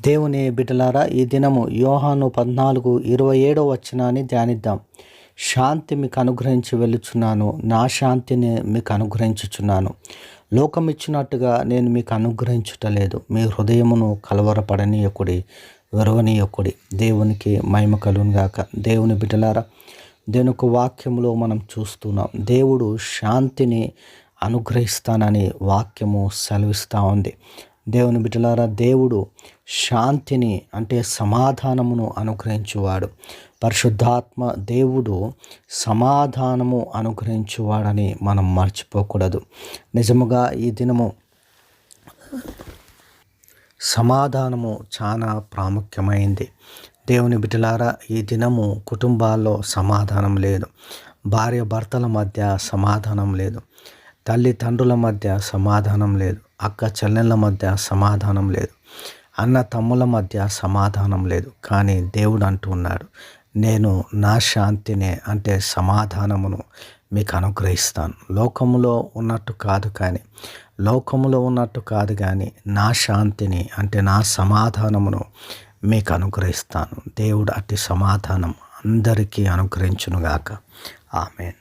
దేవుని బిడ్డలారా ఈ దినము యోహాను పద్నాలుగు ఇరవై ఏడో వచ్చినాన్ని ధ్యానిద్దాం. శాంతి మీకు అనుగ్రహించి వెళ్ళుచున్నాను నా శాంతిని మీకు అనుగ్రహించుచున్నాను. లోకం ఇచ్చినట్టుగా నేను మీకు అనుగ్రహించుటలేదు మీ హృదయమును కలవరపడనీయకుడి విరవనీయకుడి. దేవునికి మహిమ కలుగుగాక దేవుని బిడ్డలారా దేవుని యొక్క వాక్యములో మనం చూస్తున్నాం దేవుడు శాంతిని అనుగ్రహిస్తానని వాక్యము సెలవిస్తూ ఉంది. దేవుని బిడ్డలారా దేవుడు శాంతిని అంటే సమాధానమును అనుగ్రహించువాడు. పరిశుద్ధాత్మ దేవుడు సమాధానము అనుగ్రహించువాడని మనం మర్చిపోకూడదు. నిజముగా ఈ దినము సమాధానము చాలా ప్రాముఖ్యమైంది. దేవుని బిడ్డలారా ఈ దినము కుటుంబాల్లో సమాధానం లేదు. భార్య భర్తల మధ్య సమాధానం లేదు. తల్లిదండ్రుల మధ్య సమాధానం లేదు. అక్క చెల్లెళ్ళ మధ్య సమాధానం లేదు. అన్న తమ్ముల మధ్య సమాధానం లేదు. కానీ దేవుడు అంటున్నాడు నేను నా శాంతిని అంటే సమాధానమును మీకు అనుగ్రహిస్తాను. లోకములో ఉన్నట్టు కాదు కానీ లోకములో ఉన్నట్టు కాదు కానీ నా శాంతిని అంటే నా సమాధానమును మీకు అనుగ్రహిస్తాను. దేవుడు అట్టి సమాధానం అందరికీ అనుగ్రహించునుగాక. ఆమెన్.